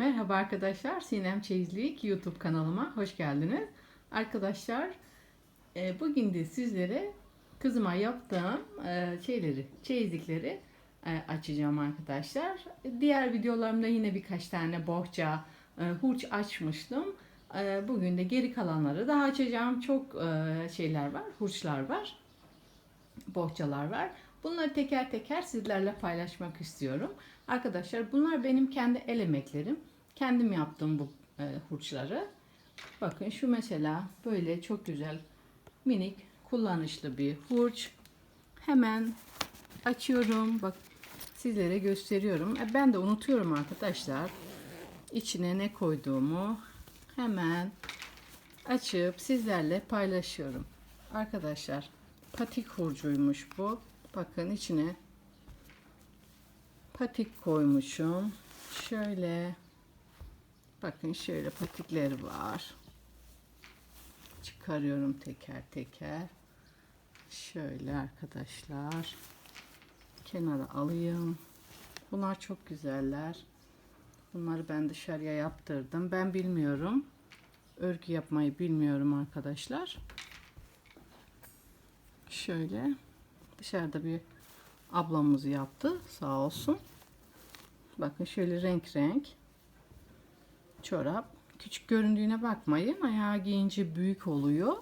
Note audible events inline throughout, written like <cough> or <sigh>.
Merhaba arkadaşlar, Sinem Çeyizlik YouTube kanalıma hoş geldiniz. Arkadaşlar, e, bugün de sizlere kızıma yaptığım e, şeyleri, çeyizlikleri e, açacağım arkadaşlar. Diğer videolarımda yine birkaç tane bohça, hurç açmıştım. Bugün de geri kalanları daha açacağım. Çok şeyler var, hurçlar var, bohçalar var. Bunları teker teker sizlerle paylaşmak istiyorum. Arkadaşlar bunlar benim kendi el emeklerim. Kendim yaptım bu e, hurçları. Bakın şu mesela böyle çok güzel minik kullanışlı bir hurç. Hemen açıyorum. Bak sizlere gösteriyorum. E, ben de unutuyorum arkadaşlar. İçine ne koyduğumu hemen açıp sizlerle paylaşıyorum. Arkadaşlar patik hurcuymuş bu. Bakın içine patik koymuşum. Şöyle bakın şöyle patikleri var. Çıkarıyorum teker teker. Şöyle arkadaşlar. Kenara alayım. Bunlar çok güzeller. Bunları ben dışarıya yaptırdım. Ben bilmiyorum. Örgü yapmayı bilmiyorum arkadaşlar. Şöyle dışarıda bir ablamız yaptı sağ olsun. Bakın şöyle renk renk çorap. Küçük göründüğüne bakmayın. Ayağı giyince büyük oluyor.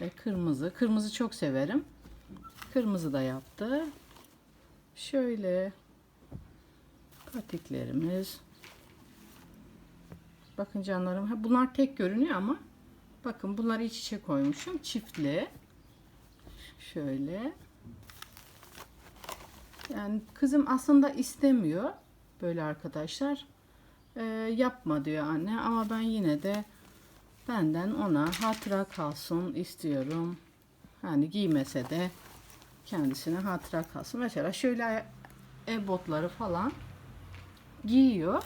E, kırmızı. Kırmızı çok severim. Kırmızı da yaptı. Şöyle patiklerimiz. Bakın canlarım. Ha, Bunlar tek görünüyor ama bakın bunları iç içe koymuşum. Çiftli. Şöyle. Yani kızım aslında istemiyor böyle arkadaşlar. Ee, yapma diyor anne ama ben yine de benden ona hatıra kalsın istiyorum. Hani giymese de kendisine hatıra kalsın. Mesela şöyle ev botları falan giyiyor.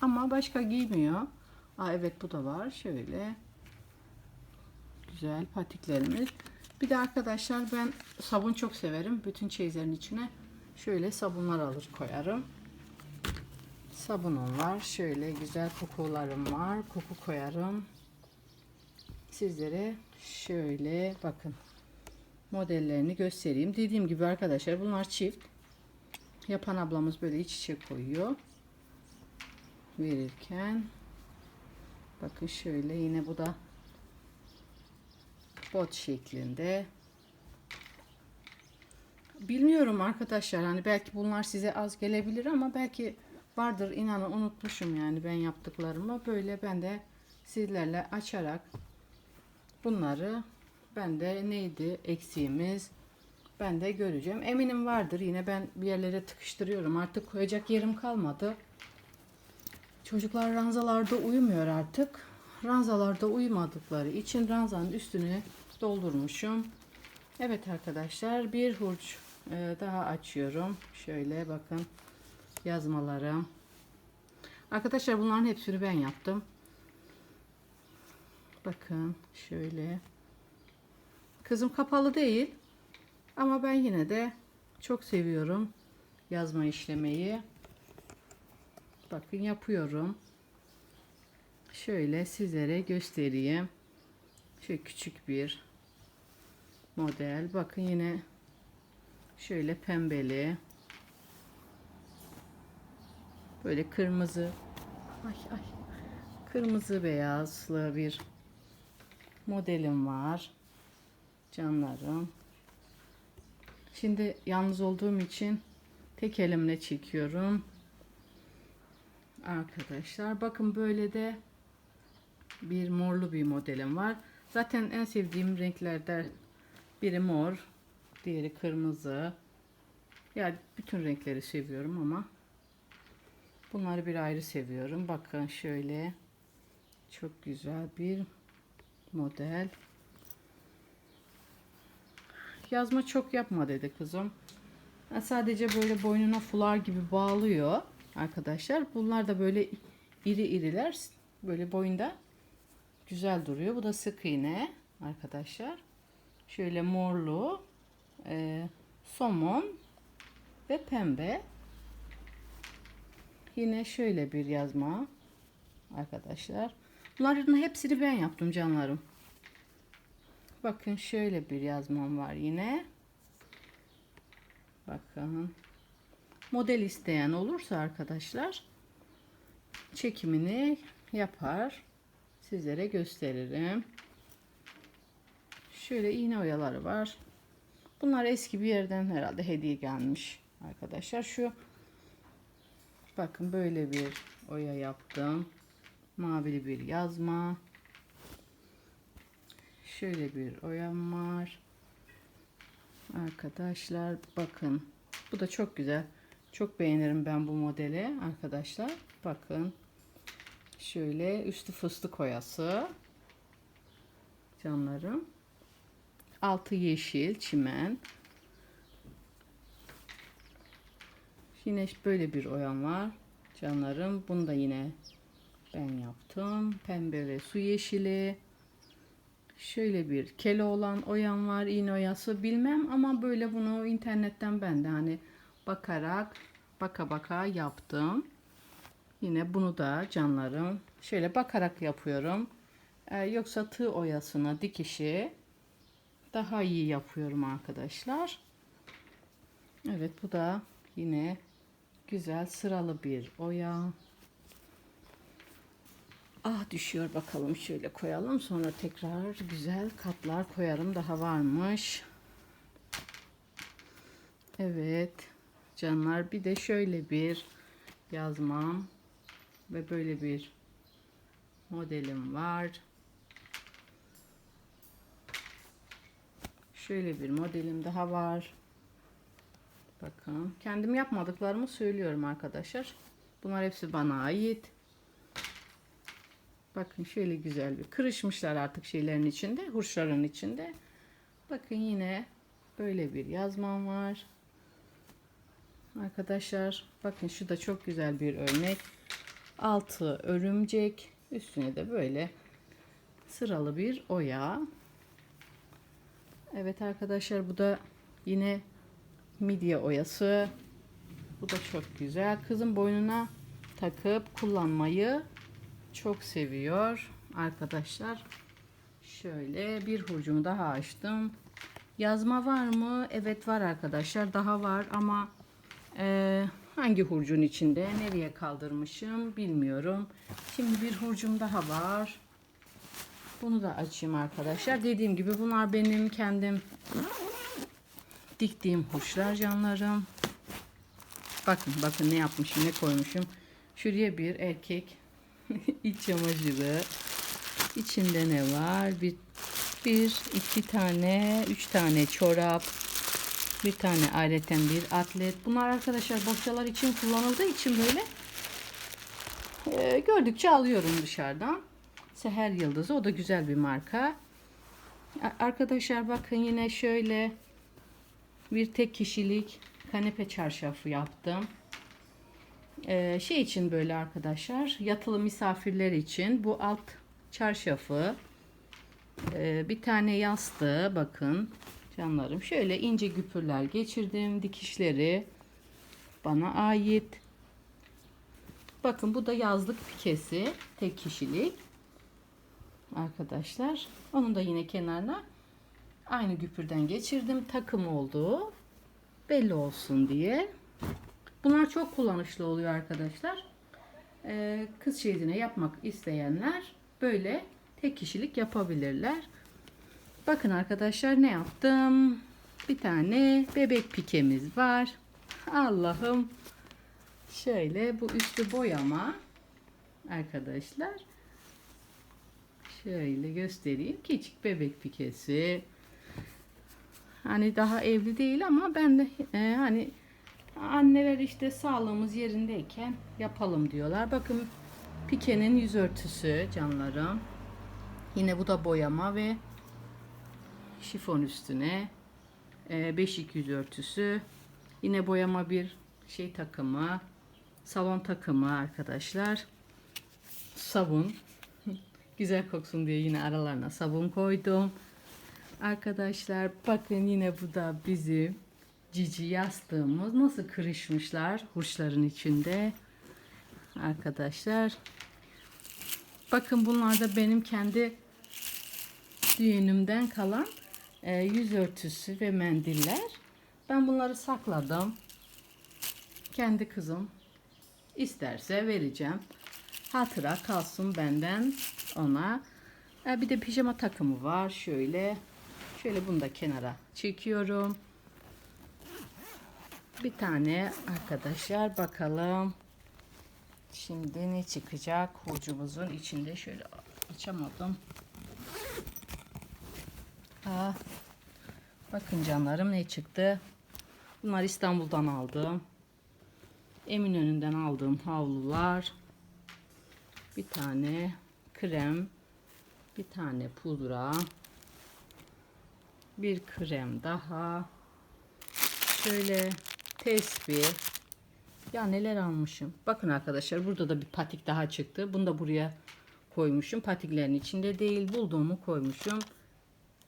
Ama başka giymiyor. Aa, evet bu da var. Şöyle güzel patiklerimiz. Bir de arkadaşlar ben sabun çok severim. Bütün çeyizlerin içine şöyle sabunlar alır koyarım. Sabunum var. Şöyle güzel kokularım var. Koku koyarım. Sizlere şöyle bakın modellerini göstereyim. Dediğim gibi arkadaşlar bunlar çift. Yapan ablamız böyle iç içe koyuyor. Verirken bakın şöyle yine bu da bot şeklinde. Bilmiyorum arkadaşlar hani belki bunlar size az gelebilir ama belki vardır inanın unutmuşum yani ben yaptıklarımı. Böyle ben de sizlerle açarak bunları ben de neydi eksiğimiz ben de göreceğim. Eminim vardır yine ben bir yerlere tıkıştırıyorum. Artık koyacak yerim kalmadı. Çocuklar ranzalarda uyumuyor artık. Ranzalarda uyumadıkları için ranzanın üstünü doldurmuşum. Evet arkadaşlar bir hurç e, daha açıyorum. Şöyle bakın yazmalarım. Arkadaşlar bunların hepsini ben yaptım. Bakın şöyle. Kızım kapalı değil. Ama ben yine de çok seviyorum yazma işlemeyi. Bakın yapıyorum. Şöyle sizlere göstereyim. Şöyle küçük bir model. Bakın yine şöyle pembeli. Böyle kırmızı. Ay ay. Kırmızı beyazlı bir modelim var. Canlarım. Şimdi yalnız olduğum için tek elimle çekiyorum. Arkadaşlar bakın böyle de bir morlu bir modelim var. Zaten en sevdiğim renklerden biri mor, diğeri kırmızı. Yani bütün renkleri seviyorum ama bunları bir ayrı seviyorum. Bakın şöyle çok güzel bir model. Yazma çok yapma dedi kızım. Sadece böyle boynuna fular gibi bağlıyor arkadaşlar. Bunlar da böyle iri iriler. Böyle boyunda güzel duruyor. Bu da sık iğne arkadaşlar. Şöyle morlu, e, somon ve pembe. Yine şöyle bir yazma arkadaşlar. Bunların hepsini ben yaptım canlarım. Bakın şöyle bir yazmam var yine. Bakın. Model isteyen olursa arkadaşlar çekimini yapar. Sizlere gösteririm. Şöyle iğne oyaları var. Bunlar eski bir yerden herhalde hediye gelmiş arkadaşlar. Şu bakın böyle bir oya yaptım. Mavili bir yazma. Şöyle bir oyam var. Arkadaşlar bakın. Bu da çok güzel. Çok beğenirim ben bu modeli arkadaşlar. Bakın. Şöyle üstü fıstık oyası. Canlarım. Altı yeşil çimen. Yine böyle bir oyam var. Canlarım. Bunu da yine ben yaptım. Pembe ve su yeşili. Şöyle bir kele olan oyam var. iğne oyası bilmem ama böyle bunu internetten ben de hani bakarak baka baka yaptım. Yine bunu da canlarım şöyle bakarak yapıyorum. Ee, yoksa tığ oyasına dikişi daha iyi yapıyorum arkadaşlar. Evet bu da yine güzel sıralı bir oya. Ah düşüyor bakalım şöyle koyalım sonra tekrar güzel katlar koyarım daha varmış. Evet canlar bir de şöyle bir yazmam ve böyle bir modelim var. Şöyle bir modelim daha var. Bakın kendim yapmadıklarımı söylüyorum arkadaşlar. Bunlar hepsi bana ait. Bakın şöyle güzel bir kırışmışlar artık şeylerin içinde, hurçların içinde. Bakın yine böyle bir yazmam var. Arkadaşlar bakın şu da çok güzel bir örnek. Altı örümcek, üstüne de böyle sıralı bir oya. Evet arkadaşlar bu da yine midye oyası. Bu da çok güzel. Kızım boynuna takıp kullanmayı çok seviyor arkadaşlar. Şöyle bir hurcumu daha açtım. Yazma var mı? Evet var arkadaşlar. Daha var ama e, hangi hurcun içinde nereye kaldırmışım bilmiyorum. Şimdi bir hurcum daha var. Bunu da açayım arkadaşlar. Dediğim gibi bunlar benim kendim diktiğim hurçlar canlarım. Bakın bakın ne yapmışım ne koymuşum. Şuraya bir erkek <laughs> iç çamaşırı. İçinde ne var? Bir, bir, iki tane, üç tane çorap. Bir tane ayreten bir atlet. Bunlar arkadaşlar bohçalar için kullanıldığı için böyle e, gördükçe alıyorum dışarıdan. Seher Yıldızı. O da güzel bir marka. Arkadaşlar bakın yine şöyle bir tek kişilik kanepe çarşafı yaptım. Ee, şey için böyle arkadaşlar yatılı misafirler için bu alt çarşafı e, bir tane yastığı bakın canlarım şöyle ince güpürler geçirdim dikişleri bana ait bakın bu da yazlık pikesi tek kişilik arkadaşlar onu da yine kenarına aynı güpürden geçirdim takım olduğu belli olsun diye Bunlar çok kullanışlı oluyor arkadaşlar. Ee, kız şeridine yapmak isteyenler böyle tek kişilik yapabilirler. Bakın arkadaşlar ne yaptım? Bir tane bebek pikemiz var. Allah'ım. Şöyle bu üstü boyama arkadaşlar. Şöyle göstereyim. Küçük bebek pikesi. Hani daha evli değil ama ben de e, hani Anneler işte sağlığımız yerindeyken yapalım diyorlar. Bakın pikenin yüz örtüsü canlarım. Yine bu da boyama ve şifon üstüne e, beşik yüz örtüsü. Yine boyama bir şey takımı. Salon takımı arkadaşlar. Sabun. <laughs> Güzel koksun diye yine aralarına sabun koydum. Arkadaşlar bakın yine bu da bizim cici yastığımız nasıl kırışmışlar hurçların içinde. arkadaşlar. Bakın bunlar da benim kendi düğünümden kalan e, yüz örtüsü ve mendiller. Ben bunları sakladım. Kendi kızım isterse vereceğim. Hatıra kalsın benden ona. E, bir de pijama takımı var. Şöyle. Şöyle bunu da kenara çekiyorum. Bir tane arkadaşlar bakalım. Şimdi ne çıkacak? Hurcumuzun içinde şöyle açamadım. Aa, bakın canlarım ne çıktı. Bunlar İstanbul'dan aldım. Eminönü'nden aldığım havlular. Bir tane krem. Bir tane pudra. Bir krem daha. Şöyle tesbih. Ya neler almışım. Bakın arkadaşlar burada da bir patik daha çıktı. Bunu da buraya koymuşum. Patiklerin içinde değil. Bulduğumu koymuşum.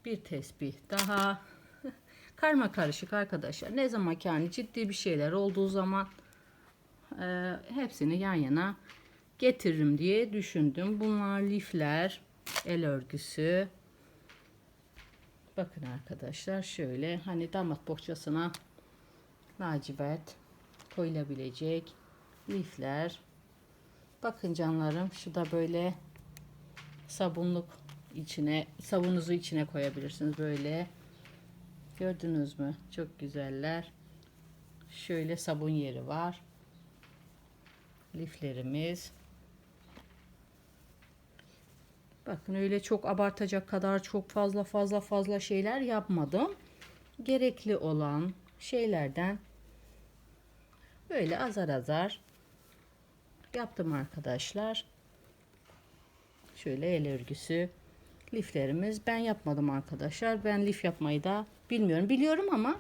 Bir tesbih daha. <laughs> Karma karışık arkadaşlar. Ne zaman ki hani ciddi bir şeyler olduğu zaman e, hepsini yan yana getiririm diye düşündüm. Bunlar lifler, el örgüsü. Bakın arkadaşlar şöyle hani damat bohçasına lacivert koyulabilecek lifler. Bakın canlarım şu da böyle sabunluk içine sabunuzu içine koyabilirsiniz böyle. Gördünüz mü? Çok güzeller. Şöyle sabun yeri var. Liflerimiz. Bakın öyle çok abartacak kadar çok fazla fazla fazla şeyler yapmadım. Gerekli olan şeylerden böyle azar azar yaptım arkadaşlar. Şöyle el örgüsü liflerimiz ben yapmadım arkadaşlar. Ben lif yapmayı da bilmiyorum. Biliyorum ama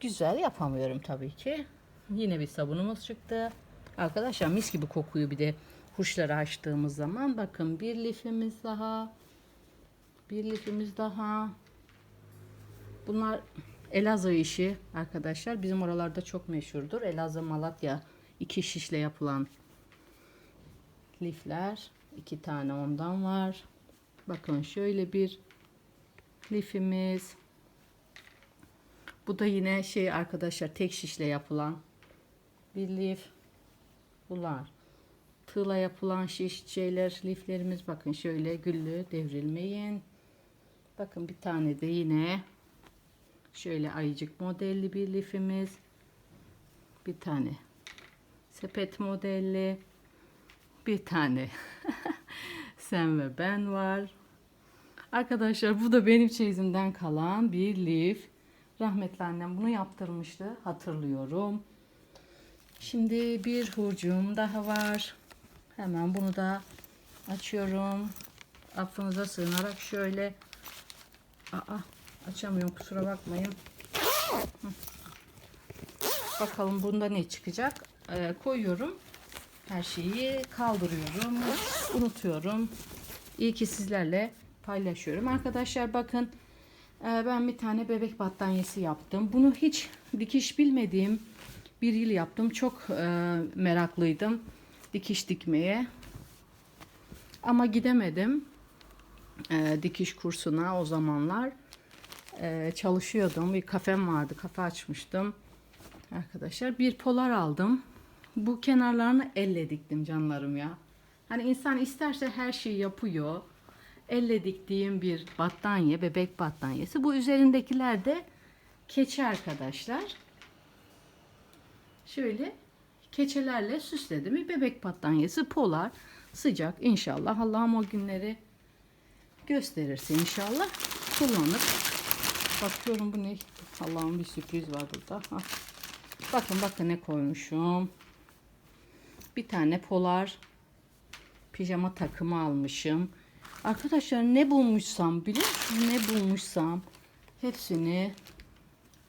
güzel yapamıyorum tabii ki. Yine bir sabunumuz çıktı. Arkadaşlar mis gibi kokuyor bir de kuşları açtığımız zaman. Bakın bir lifimiz daha. Bir lifimiz daha. Bunlar Elazığ işi arkadaşlar. Bizim oralarda çok meşhurdur. Elazığ Malatya iki şişle yapılan lifler. iki tane ondan var. Bakın şöyle bir lifimiz. Bu da yine şey arkadaşlar tek şişle yapılan bir lif. Bunlar tığla yapılan şiş şeyler liflerimiz bakın şöyle güllü devrilmeyin. Bakın bir tane de yine şöyle ayıcık modelli bir lifimiz. Bir tane sepet modelli. Bir tane <laughs> sen ve ben var. Arkadaşlar bu da benim çeyizimden kalan bir lif. Rahmetli annem bunu yaptırmıştı. Hatırlıyorum. Şimdi bir hurcum daha var. Hemen bunu da açıyorum. Affınıza sığınarak şöyle Aa, açamıyorum kusura bakmayın. Bakalım bunda ne çıkacak. Ee, koyuyorum. Her şeyi kaldırıyorum. Unutuyorum. İyi ki sizlerle paylaşıyorum. Arkadaşlar bakın e, ben bir tane bebek battaniyesi yaptım. Bunu hiç dikiş bilmediğim bir yıl yaptım. Çok e, meraklıydım dikiş dikmeye. Ama gidemedim e, dikiş kursuna o zamanlar. E, çalışıyordum. Bir kafem vardı. Kafe açmıştım. Arkadaşlar bir polar aldım. Bu kenarlarını elle diktim canlarım ya. Hani insan isterse her şeyi yapıyor. Elle diktiğim bir battaniye, bebek battaniyesi. Bu üzerindekiler de keçe arkadaşlar. Şöyle keçelerle süsledim. Bir bebek battaniyesi polar. Sıcak inşallah. Allah'ım o günleri gösterirse inşallah kullanıp bakıyorum bu ne? Allah'ım bir sürpriz var burada. Bakın bakın ne koymuşum. Bir tane polar pijama takımı almışım. Arkadaşlar ne bulmuşsam biliyor musunuz? Ne bulmuşsam hepsini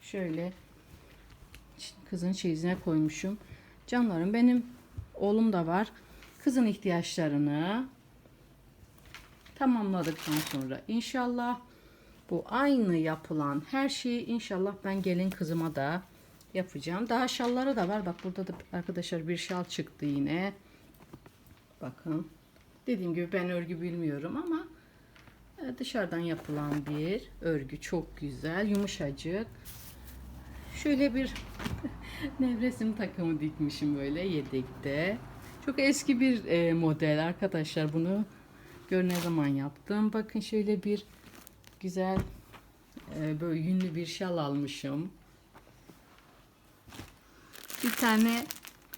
şöyle kızın çeyizine koymuşum. Canlarım benim oğlum da var. Kızın ihtiyaçlarını tamamladıktan sonra inşallah bu aynı yapılan her şeyi inşallah ben gelin kızıma da yapacağım. Daha şalları da var. Bak burada da arkadaşlar bir şal çıktı yine. Bakın. Dediğim gibi ben örgü bilmiyorum ama e, dışarıdan yapılan bir örgü. Çok güzel. Yumuşacık. Şöyle bir <laughs> nevresim takımı dikmişim böyle yedekte. Çok eski bir e, model arkadaşlar. Bunu gör ne zaman yaptım. Bakın şöyle bir güzel e, böyle yünlü bir şal almışım. Bir tane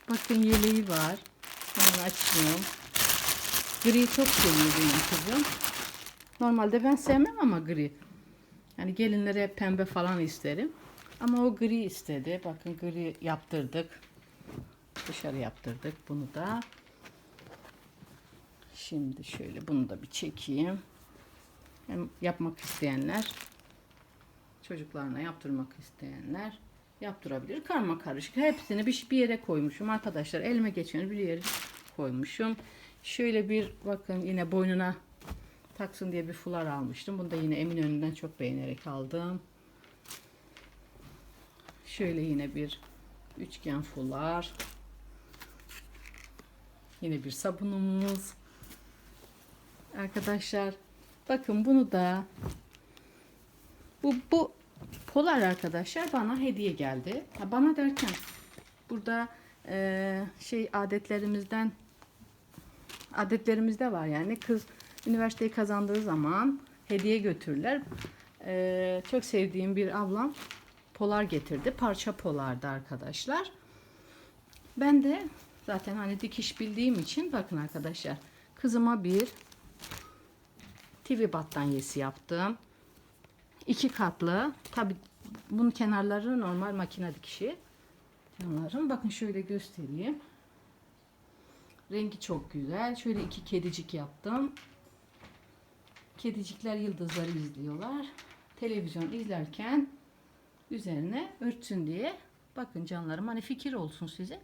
bakın yeleği var. Onu açıyorum. Gri çok seviyor benim kızım. Normalde ben sevmem ama gri. Yani gelinlere pembe falan isterim. Ama o gri istedi. Bakın gri yaptırdık. Dışarı yaptırdık bunu da. Şimdi şöyle bunu da bir çekeyim. Hem yapmak isteyenler, çocuklarına yaptırmak isteyenler yaptırabilir. Karma karışık. Hepsini bir, bir yere koymuşum arkadaşlar. Elime geçen bir yere koymuşum. Şöyle bir bakın yine boynuna taksın diye bir fular almıştım. Bunu da yine Eminönü'nden çok beğenerek aldım. Şöyle yine bir üçgen fular. Yine bir sabunumuz. Arkadaşlar bakın bunu da bu bu polar arkadaşlar bana hediye geldi. Ha, bana derken burada eee, şey adetlerimizden adetlerimizde var yani kız üniversiteyi kazandığı zaman hediye götürürler. Eee, çok sevdiğim bir ablam polar getirdi. Parça polardı arkadaşlar. Ben de zaten hani dikiş bildiğim için bakın arkadaşlar kızıma bir TV battaniyesi yaptım. İki katlı. Tabi bunun kenarları normal makine dikişi. Kenarlarım. Bakın şöyle göstereyim. Rengi çok güzel. Şöyle iki kedicik yaptım. Kedicikler yıldızları izliyorlar. Televizyon izlerken üzerine örtsün diye. Bakın canlarım hani fikir olsun size.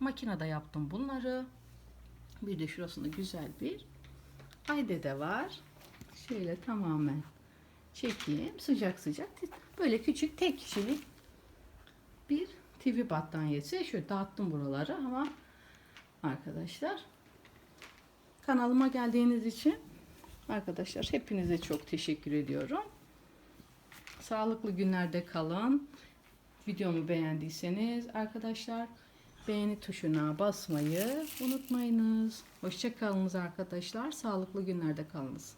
Makinede yaptım bunları. Bir de şurasında güzel bir ayde de var. Şöyle tamamen çekeyim. Sıcak sıcak. Böyle küçük tek kişilik bir TV battaniyesi. Şöyle dağıttım buraları ama arkadaşlar kanalıma geldiğiniz için arkadaşlar hepinize çok teşekkür ediyorum. Sağlıklı günlerde kalın. Videomu beğendiyseniz arkadaşlar beğeni tuşuna basmayı unutmayınız. Hoşçakalınız arkadaşlar. Sağlıklı günlerde kalınız.